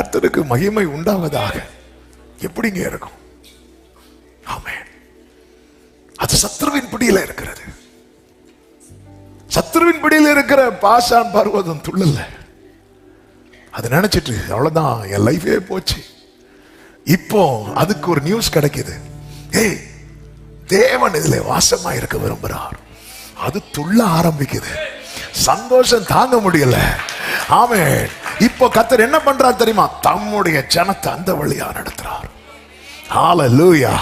கர்த்தருக்கு மகிமை உண்டாவதாக. எப்படிங்க இருக்கும்? அது சத்ருவின் பிடியில இருக்கிறது. சத்ருவின் பிடியில் இருக்கிற பாஷான் பர்வதம் துள்ளல. அது நினைச்சிட்டு அவ்வளவுதான் என் லைஃபே போச்சு. இப்போ அதுக்கு ஒரு நியூஸ் கிடைக்குது. ஏய் தேவன் இதுல வாசமா இருக்க விரும்புறார். அது துள்ள ஆரம்பிக்குது. சந்தோஷம் தாங்க முடியல. ஆமேன். இப்போ கத்தர் என்ன பண்றார் தெரியுமா? தம்முடைய ஜனத்தை அந்த வழியா நடத்துறார். லூயா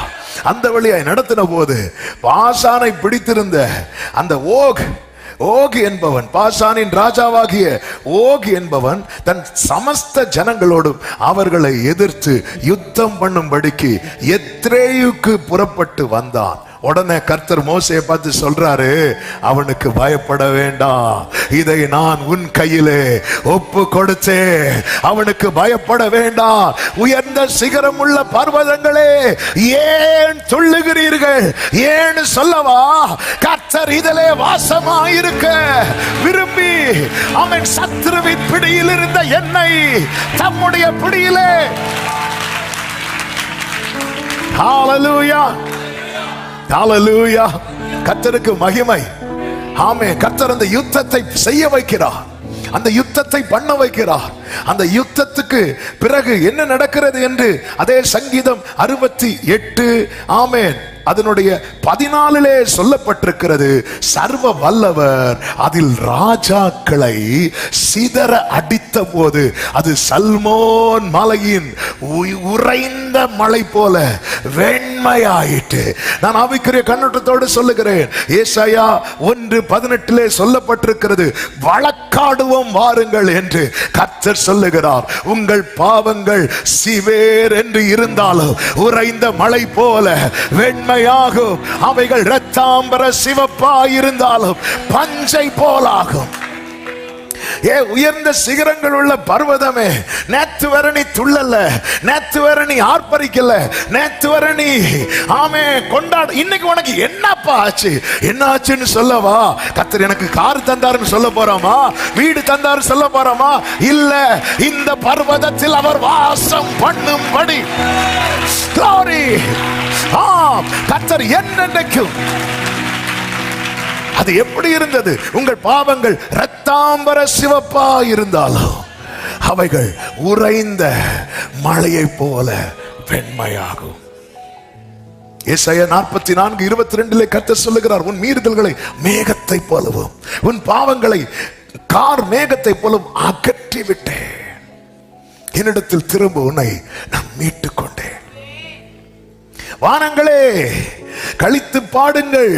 அந்த வழியாய் நடத்தின போது பாசானை பிடித்திருந்த அந்த ஓக் ஓக் என்பவன் பாசானின் ராஜாவாகிய ஓக் என்பவன் தன் சமஸ்த ஜனங்களோடும் அவர்களை எதிர்த்து யுத்தம் பண்ணும்படிக்கு எத்ரேயுக்கு புறப்பட்டு வந்தான். உடனே கர்த்தர் மோசையை பார்த்து சொல்றாரு அவனுக்கு பயப்பட வேண்டாம். இதை நான் உன் கையிலே ஒப்பு கொடுத்தே அவனுக்கு பயப்பட வேண்டாம். உயர்ந்த சிகரம் உள்ள பர்வதங்களே ஏன் சொல்லுகிறீர்கள் ஏன் சொல்லவா? கர்த்தர் இதிலே வாசமாயிருக்க. விரும்பி அவன் சத்ருவின் பிடியில் இருந்த என்னை தம்முடைய பிடியிலே. Hallelujah. ஹalleluya கர்த்தருக்கு மகிமை. ஆமே கர்த்தர் அந்த யுத்தத்தை செய்ய வைக்கிறார். அந்த யுத்தத்தை பண்ண வைக்கிறார். அந்த யுத்தத்துக்கு பிறகு என்ன நடக்கிறது என்று அதே சங்கீதம் அறுபத்தி எட்டு ஆமேன். அதனுடைய பதினாலிலே சொல்லப்பட்டிருக்கிறது சர்வ வல்லவர் அதில் ராஜாக்களை சிதற அடித்த போது அது சல்மோன் மலையின் உறைந்த மலை போல வெண்மையாயிட்டு நான் ஆவிக்குரிய கண்ணோட்டத்தோடு சொல்லுகிறேன் ஏசாயா ஒன்று பதினெட்டிலே சொல்லப்பட்டிருக்கிறது வழக்காடுவோம் வாருங்கள் என்று கர்த்தர் சொல்லுகிறார் உங்கள் பாவங்கள் சிவேர் என்று இருந்தாலும் உறைந்த மலை போல வெண்மையாகும். அவைகள் இரத்தாம்பர சிவப்பா இருந்தாலும் பஞ்சை போலாகும். ஏ உயர்ந்த சிகரங்கள் உள்ள பர்வதமே நேத்து வர நீ துள்ளல நேத்து வர நீ ஆர்ப்பரிக்கல நேத்து வர நீ ஆமே கொண்டாட. இன்னைக்கு உனக்கு என்னப்பா ஆச்சு? என்ன ஆச்சுன்னு சொல்லவா கத்தர் எனக்கு கார் தந்தாருன்னு சொல்ல போறாமா வீடு தந்தாரு சொல்ல போறாமா இல்ல இந்த பர்வதத்தில் அவர் வாசம் பண்ணும்படி. Glory. ஆம் கத்தர் என்னென்னைக்கும் அது எப்படி இருந்தது? உங்கள் பாவங்கள் ரத்தாம்பர சிவப்பா இருந்தாலும் அவைகள் உறைந்த மழையை போல வெண்மையாகும். இசைய நாற்பத்தி நான்கு இருபத்தி ரெண்டுல கத்த சொல்லுகிறார் உன் மீறுதல்களை மேகத்தை போலவும் உன் பாவங்களை கார் மேகத்தை போலவும் அகற்றி விட்டேன் என்னிடத்தில் திரும்ப உன்னை நான் மீட்டுக் கொண்டேன் வானங்களே கழித்து பாடுங்கள்.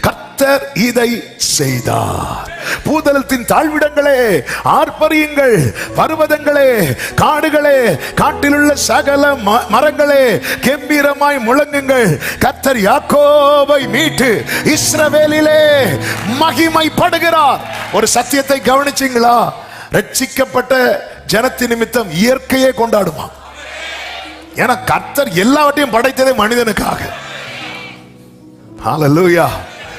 கர்த்தர் இதை செய்தார். பூதலத்தின் தாழ்விடங்களே ஆர்ப்பரியுங்கள். பருவதங்களே காடுகளே காட்டிலுள்ள சகல ம- மரங்களே கெம்பீரமாய் முழங்குங்கள். கர்த்தர் யாக்கோவை மீட்டு இஸ்ரவேலிலே மகிமைப்படுகிறார். ஒரு சத்தியத்தை கவனிச்சீங்களா? ரட்சிக்கப்பட்ட ஜனத்தின் நிமித்தம் இயற்கையே கொண்டாடுமா? ஏன்னா கர்த்தர் எல்லாவற்றையும் படைத்ததே மனிதனுக்காக. Hallelujah.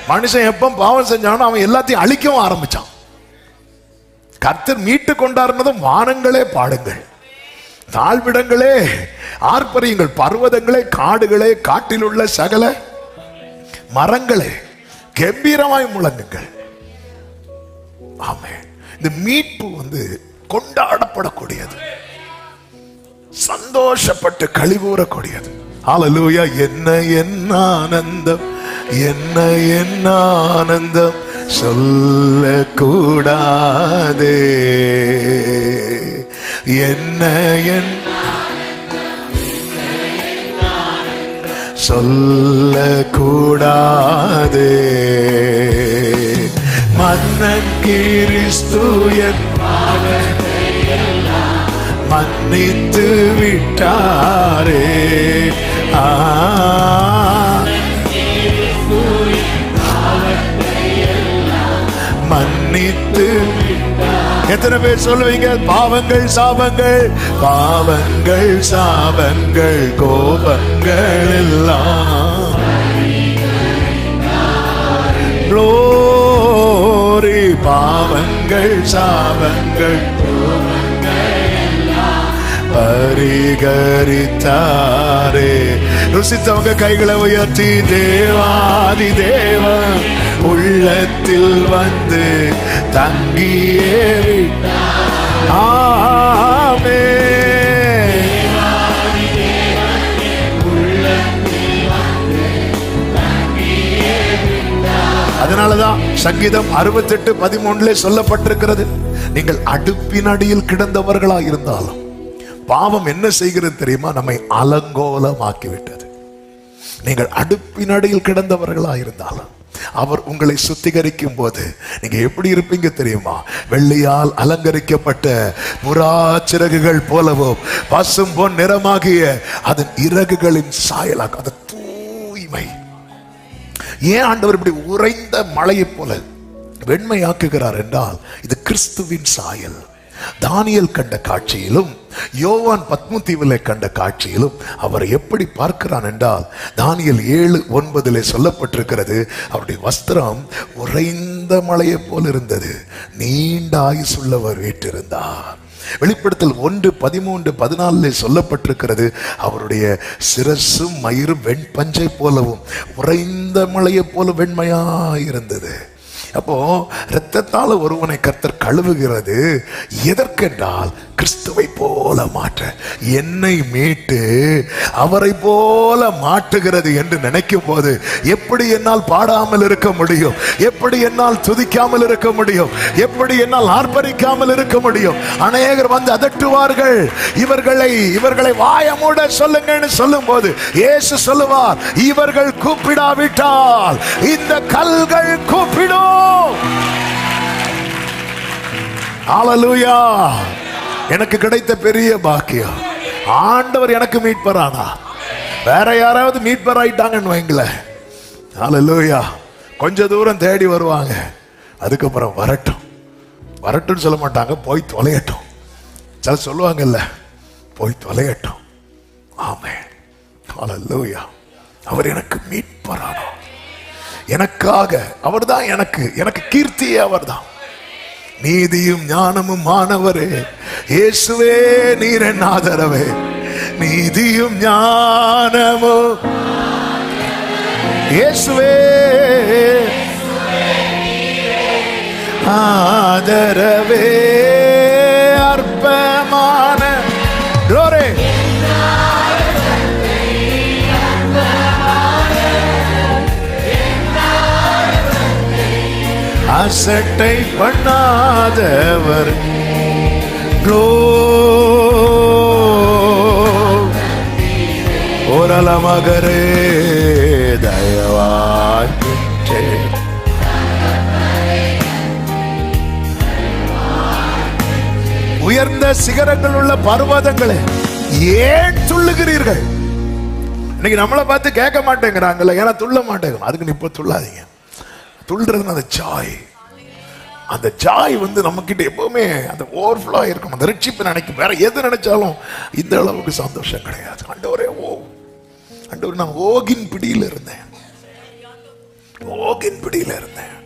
மனுஷன் எப்போ பாவம் செஞ்சானோ அவன் எல்லாத்தையும் அழிக்கவும் ஆரம்பிச்சான். கர்த்தர் மீட்டு கொண்டாருனதும் வானங்களே பாடுங்கள். தாழ்விடங்களே ஆர்ப்பரியுங்கள். பர்வதங்களே காடுகளே காட்டில் உள்ள சகல மரங்களே கம்பீரமாய் முழங்குங்கள். ஆமே இந்த மீட்பு வந்து கொண்டாடப்படக்கூடியது. சந்தோஷப்பட்டு கழிவுறக்கூடியது. ஹalleluya என்ன என்ன ஆனந்தம். என்ன என்ன ஆனந்தம் சொல்ல கூடாதே என்ன என் சொல்ல கூடாதே மன்னன் கிறிஸ்து என் மன்னித்து விட்டாரே. எத்தனை பேர் சொல்லுவீங்க? பாவங்கள் சாபங்கள் பாவங்கள் சாபங்கள் கோபங்கள் எல்லாம். Glory, பாவங்கள் சாபங்கள் பரிகரித்தாரே. ருசித்தவங்க கைகளை உயர்த்தி தேவாதி தேவா உள்ளத்தில் வந்து தங்கியே ஆமே. அதனாலதான் சங்கீதம் அறுபத்தெட்டு பதிமூணுல சொல்லப்பட்டிருக்கிறது. நீங்கள் அடுப்பின் அடியில் கிடந்தவர்களா இருந்தாலும் பாவம் என்ன செய்கிறது தெரியுமா? நம்மை அலங்கோலமாக்கிவிட்டது. நீங்கள் அடுப்பின் அடியில் கிடந்தவர்களா இருந்தாலும் அவர் உங்களை சுத்திகரிக்கும் போது நீங்க எப்படி இருப்பீங்க தெரியுமா? வெள்ளியால் அலங்கரிக்கப்பட்ட புறா சிறகுகள் போலவும் பசும் பொன் நிறமாகிய அதன் இறகுகளின் சாயலாக அது தூய்மை. ஏன் ஆண்டவர் இப்படி உறைந்த மலையைப் போல வெண்மையாக்குகிறார் என்றால் இது கிறிஸ்துவின் சாயல். தானியல் கண்ட காட்சியிலும் யோவான் பத்மதீவிலே கண்ட காட்சியிலும் அவர் எப்படி பார்க்கிறான் என்றால் தானியல் ஏழு ஒன்பதிலே சொல்லப்பட்டிருக்கிறது அவருடைய வஸ்திரம் உறைந்த மலையைப் போல் இருந்தது. நீண்ட ஆயுசுள்ளவர் வீட்டிருந்தார் வெளிப்படுத்தல் ஒன்று பதிமூன்று பதினாலில் சொல்லப்பட்டிருக்கிறது அவருடைய சிரசும் மயிரும் வெண்பஞ்சை போலவும் உறைந்த மலையைப் போல வெண்மையா இருந்தது. அப்போ இரத்தத்தால் ஒருவனை கர்த்தர் கழுவுகிறது எதற்கென்றால் கிறிஸ்துவை போல மாற்ற. என்னை மீட்டு அவரை போல மாற்றுகிறது என்று நினைக்கும் போது எப்படி என்னால் பாடாமல் இருக்க முடியும்? எப்படி என்னால் துதிக்காமல் இருக்க முடியும்? எப்படி என்னால் ஆர்ப்பரிக்காமல் இருக்க முடியும்? அநேகர் வந்து அதட்டுவார்கள். இவர்களை இவர்களை வாயமூட சொல்லுங்கன்னு சொல்லும் போது இயேசு சொல்லுவார் இவர்கள் கூப்பிடாவிட்டால் இந்த கல்கள் கூப்பிடும். ஹalleluya எனக்கு கிடைத்த பெரிய பாக்கியம். ஆண்டவர் எனக்கு மீட்பரானா வேற யாராவது மீட்பர் ஆயிட்டாங்கன்னு வைங்களேன். ஹalleluya கொஞ்ச தூரம் தேடி வருவாங்க. அதுக்கப்புறம் வரட்டும். வரட்டும்னு சொல்ல மாட்டாங்க போய் தொலையட்டும். சில சொல்லுவாங்கல்ல போய் தொலையட்டும். ஆமே ஹalleluya அவர் எனக்கு மீட்பரானோ எனக்காக அவர்தான் எனக்கு எனக்கு கீர்த்தியே அவர்தான். நீதியும் ஞானமும் மாணவரே இயேசுவே நீர் என் ஆதரவே. நீதியும் ஞானமும் இயேசுவே ஆதரவே. அசட்டை பண்ணாதவர் ஓரல மகரே தயவாயிற்றே உயர்ந்த சிகரங்கள் உள்ள பர்வதங்களே ஏன் துள்ளுகிறீர்கள்? இன்னைக்கு நம்மளை பார்த்து கேட்க மாட்டேங்கிறாங்கல்ல ஏன்னா துள்ள மாட்டேங்கிறோம். அதுக்கு நீ இப்போ துள்ளாதீங்க. துள்ளுறதுன்னு அந்த ஜாய். அந்த ஜாய் வந்து நம்ம கிட்ட எப்பவுமே அந்த ஓவர்ஃப்ளோ இருக்கும் அந்த ரட்சிப்பு நினைக்கும். வேற எது நினைச்சாலும் இந்த அளவுக்கு சந்தோஷம் கிடையாது. அண்டவரே ஓ. அண்டவர் நான் ஓகின் பிடியில் இருந்தேன். ஓகின் பிடியில் இருந்தேன்.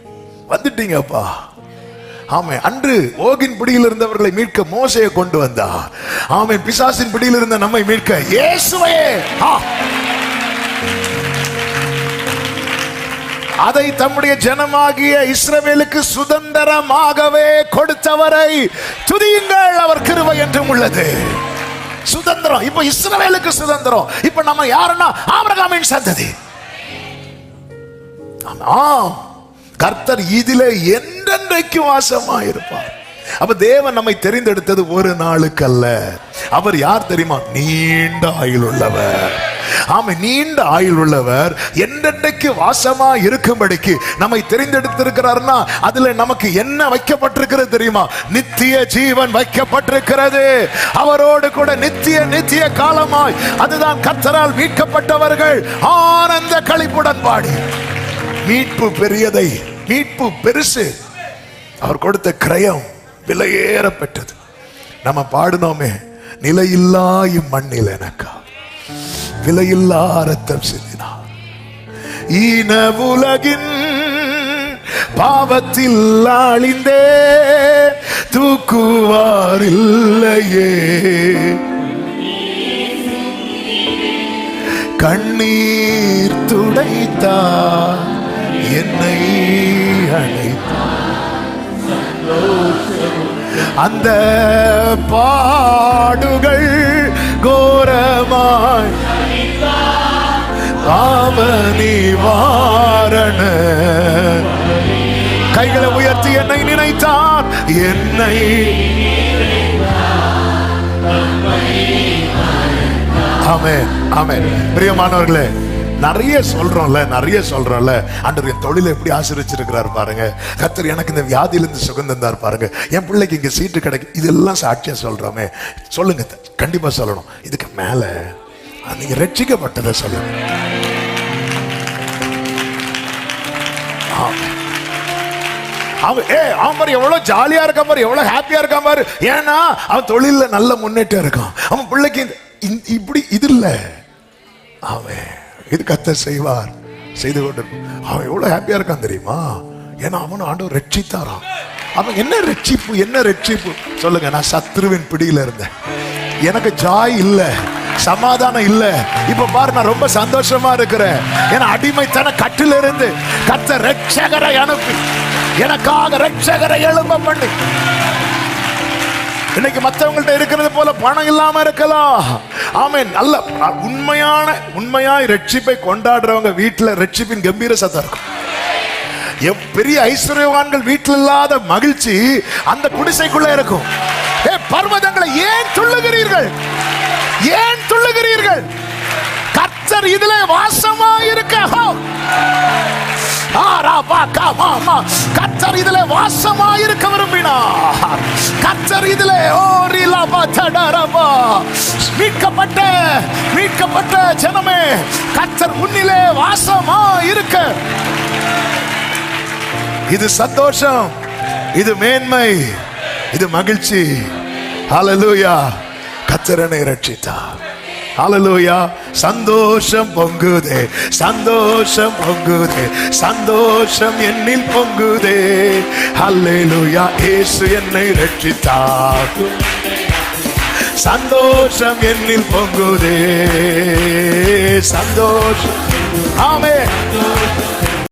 வந்துட்டீங்கப்பா. ஆமே அன்று ஓகின் பிடியில் இருந்தவர்களை மீட்க மோசையை கொண்டு வந்தா ஆமே பிசாசின் பிடியில் இருந்த நம்மை மீட்க. இயேசுவே. அதை தம்முடைய ஜனமாகிய இஸ்ரவேலுக்கு சுதந்திரமாகவே கொடுத்தவரை துதியுங்கள் அவர் கிருவை என்றும் உள்ளது. சுதந்திரம். இப்ப இஸ்ரவேலுக்கு சுதந்திரம். இப்ப நம்ம யாருன்னா? ஆபிரகாமின் சந்ததி. ஆமா. கர்த்தர் இதிலே என்றென்றைக்கு வாசமாயிருப்பார். அப்ப தேவன் நம்மை தெரிந்தெடுத்தது ஒரு நாளுக்கு அல்ல அவர் யார் தெரியுமா? நீண்ட ஆயுள் உள்ளவர் ஆமை நீண்ட ஆயுள் உள்ளவர் என்றென்றைக்கு வாசமா இருக்கும்படிக்கு நம்மை தெரிந்தெடுத்திருக்கிறார்னா அதுல நமக்கு என்ன வைக்கப்பட்டிருக்கிறது தெரியுமா? நித்திய ஜீவன் வைக்கப்பட்டிருக்கிறது. அவரோடு கூட நித்திய நித்திய காலமாய் அதுதான் கத்தரால் மீட்கப்பட்டவர்கள். ஆனந்த களிப்புடன் பாடி. மீட்பு பெரியதை மீட்பு பெருசு. அவர் கொடுத்த கிரயம் விலையேறப்பட்டது நம்ம பாடினோமே நிலையில்லா இம்மண்ணில் எனக்கா? விலையில்லா ரத்தம் சிந்தினார் ஈன உலகின் பாவத்தில் அழிந்தே தூக்குவார் இல்லையே கண்ணீர் துடைத்தார் என்னை அழைத்தார் அந்த பாடுகள் நிவாரண கைகளை உயர்த்தி என்னை நினைத்தார் என்னை ஆமே ஆமே பிரியமானவர்களே நிறைய சொல்றோம்ல நிறைய சொல்றோம்ல. ஆண்டவர் என் தொழிலை எப்படி ஆசிரிச்சிருக்கிறார் பாருங்க. கத்தர் எனக்கு இந்த வியாதியிலிருந்து சுகம் தந்தார் பாருங்க. என் பிள்ளைக்கு இங்க சீட்டு கிடைக்கும் இதெல்லாம் சாட்சியா சொல்றோமே. சொல்லுங்க கண்டிப்பா சொல்லணும். இதுக்கு மேல நீங்க ரட்சிக்கப்பட்டதை சொல்லுங்க. அவன் ஏ அவன் மாதிரி எவ்வளோ ஜாலியாக இருக்கான் பாரு எவ்வளோ ஹாப்பியாக இருக்கான் பாரு. ஏன்னா அவன் தொழிலில் நல்ல முன்னேற்றம் இருக்கான். அவன் பிள்ளைக்கு இந்த- இப்படி இது இல்லை. அவன் இது கத்த செய்வார். செய்து கொண்டு அவன் எவ்வளோ ஹாப்பியாக இருக்கான் தெரியுமா? ஏன்னா அவனும் ஆண்டவர் ரட்சித்தாராம். அவன் என்ன ரட்சிப்பு என்ன ரட்சிப்பு? சொல்லுங்க நான் சத்ருவின் பிடியில் இருந்தேன். எனக்கு ஜாய் இல்லை. சமாதானம் இல்ல. இப்ப பாரு நான் ரொம்ப சந்தோஷமா இருக்கிறேன். ஏன்னா அடிமைத்தன கட்டில இருந்து கத்த ரட்சகரை அனுப்பி எனக்காக ரட்சகரை எழும்ப பண்ணி. இன்னைக்கு மற்றவங்கள்ட்ட இருக்கிறது போல பணம் இல்லாம இருக்கலாம். ஆமென். நல்ல உண்மையான உண்மையாய் ரட்சிப்பை கொண்டாடுறவங்க வீட்டுல ரட்சிப்பின் கம்பீர சத்தம் இருக்கும். பெரிய ஐஸ்வர்யவான்கள் வீட்டில் இல்லாத மகிழ்ச்சி அந்த குடிசைக்குள்ள இருக்கும். ஏ பர்வதங்களை ஏன் துள்ளுகிறீர்கள்? ஏன் துள்ளுகிறீர்கள்? கர்த்தர் இதுல வாசமா இருக்க கர்த்தர் இதுல வாசமா இருக்க விரும்பினார் கர்த்தர் இதுல ஓ ரிலாபா மீட்கப்பட்ட மீட்கப்பட்ட ஜனமே கர்த்தர் முன்னிலே வாசமா இருக்க இது சந்தோஷம் இது மேன்மை இது மகிழ்ச்சி. ஹalleluya கத்திரனை ரட்சித்தார் அலலூயா சந்தோஷம் பொங்குதே சந்தோஷம் பொங்குதே சந்தோஷம் என்னில் பொங்குதே. அல்லேலூயா ஏசு என்னை ரட்சித்தார் சந்தோஷம் என்னில் பொங்குதே சந்தோஷம். ஆமே